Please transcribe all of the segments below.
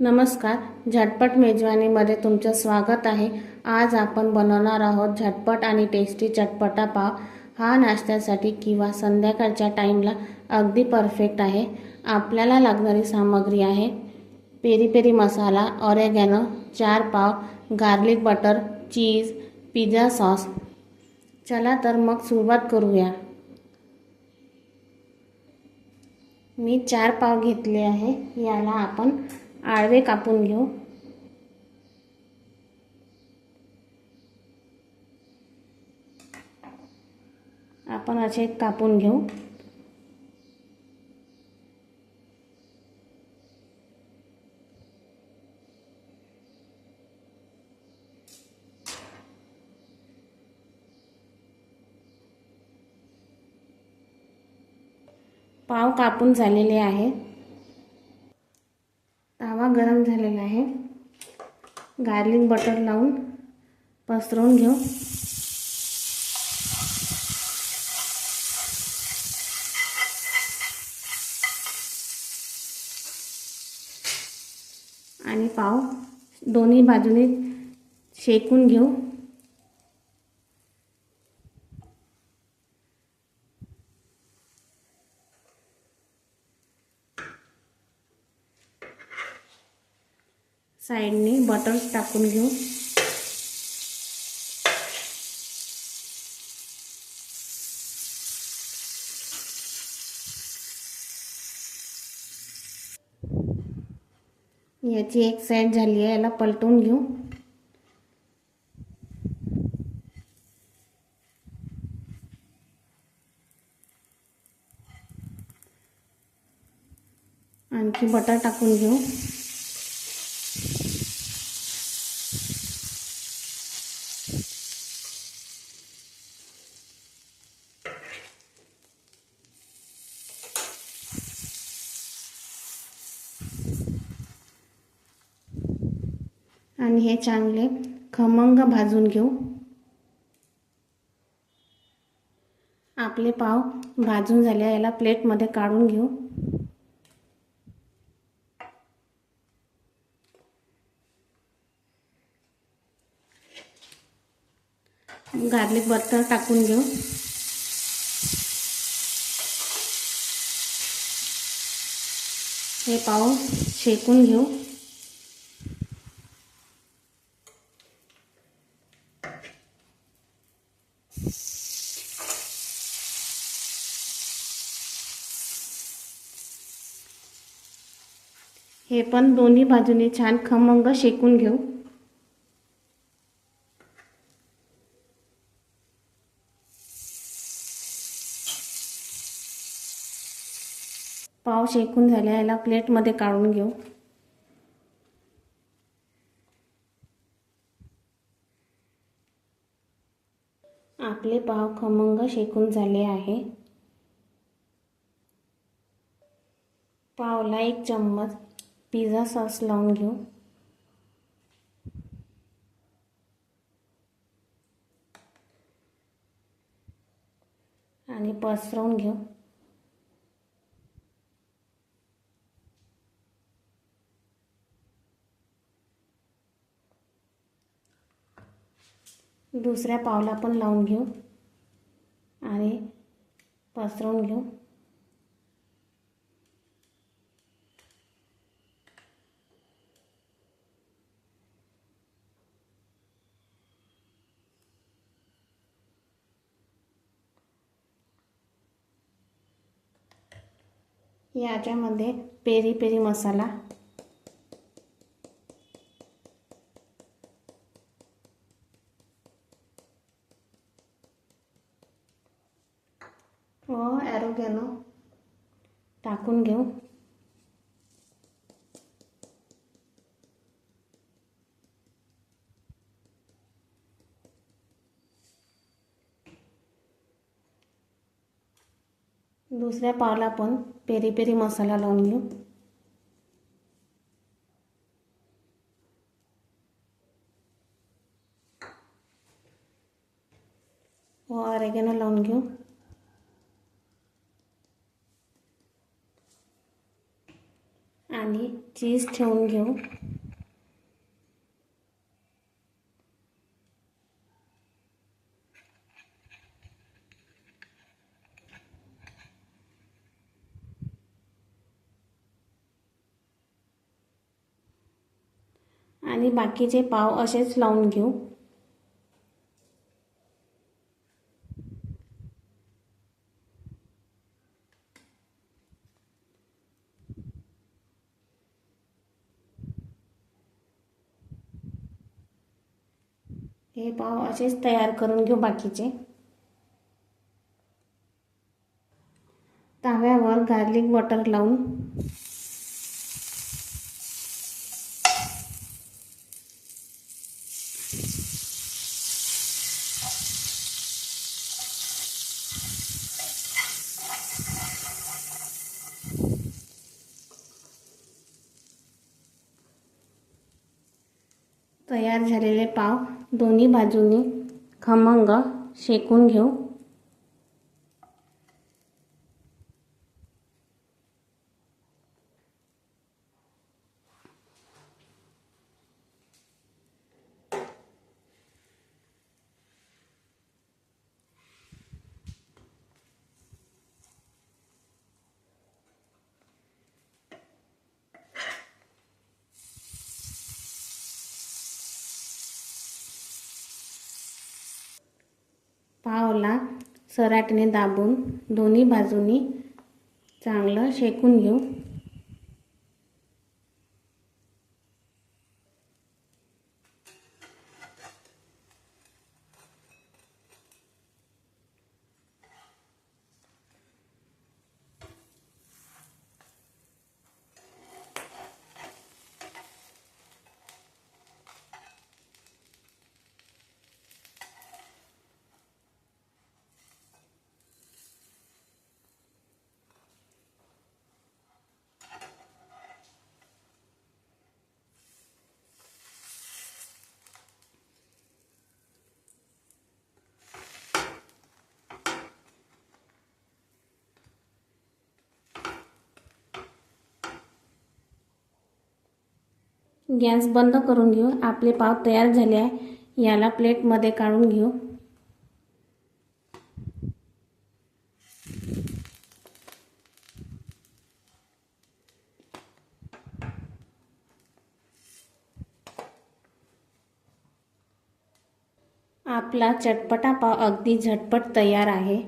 नमस्कार झटपट मेजवानीमध्ये तुमचं स्वागत आहे. आज आपण बनवणार आहोत झटपट आणि टेस्टी चटपटा पाव. हा नाश्त्यासाठी किंवा संध्याकाळच्या टाईमला अगदी परफेक्ट आहे. आपल्याला लागणारी सामग्री आहे. पेरी पेरी मसाला ऑरेगॅनो चार पाव garlic butter cheese pizza sauce चला तर मग सुरुवात करूया. मी चार पाव घेतले आहे. याला आपण आडवे कापून घेऊ. आपण असे कापून घेऊ. पाव कापून झालेले आहे. झालेला गार्लिक बटर लावून पसरवून घेऊ. आणि पाव दोन्ही बाजूने शेकून घेऊ. साईडने बटर टाकून घेऊ. याची एक साईड झाली आहे याला पलटून घेऊ. आणखी बटर टाकून घेऊ. आणि हे चांगले खमंग भाजून घेऊ. आपले पाव भाजून झाले याला प्लेटमध्ये काढून घेऊ. गार्लिक बटर टाकून घेऊ. हे पाव शेकून घेऊ. हे पण दोन्ही बाजूने छान खमंग शेकून घेऊ. पाव शेकून झाले याला प्लेटमध्ये काढून घेऊ. आपले पाव खमंग शेकून झाले आहे. पावला एक चम्मच पिझ्झा सॉस लावून घेऊ. आणि पसरवून घेऊ. दुसऱ्या पावला पण लावून घेऊ. आणि पसरवून घेऊ. याच्यामध्ये पेरी पेरी मसाला व ॲरोगॅनो टाकून घेऊ दुसऱ्या पावला पण पेरी पेरी मसाला लावून घेऊ व ऑरेगॅनो लावून घेऊ आणि चीज ठेवून घेऊ आणि बाकीचे पाव असेच लावून घेऊ. हे पाव असेच तयार करून घेऊ बाकीचे. तव्यावर गार्लिक बटर लावून. तयार झालेले पाव दोन्ही बाजूनी खमंग शेकून घेऊ. पावला सराटने दाबून दोन्ही बाजूनी चांगलं शेकून घेऊ. गॅस बंद करून घेऊ. आपले पाव तयार झाले आहे. याला प्लेटमध्ये काढून घेऊ. आपला चटपटा पाव अगदी झटपट तयार आहे.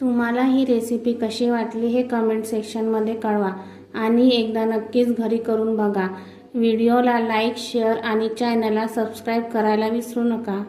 तुम्हाला ही रेसिपी कशी वाटली हे कमेंट सेक्शनमध्ये कळवा. आणि एकदा नक्कीच घरी करून बघा. व्हिडिओला लाईक शेअर आणि चॅनलला सबस्क्राईब करायला विसरू नका.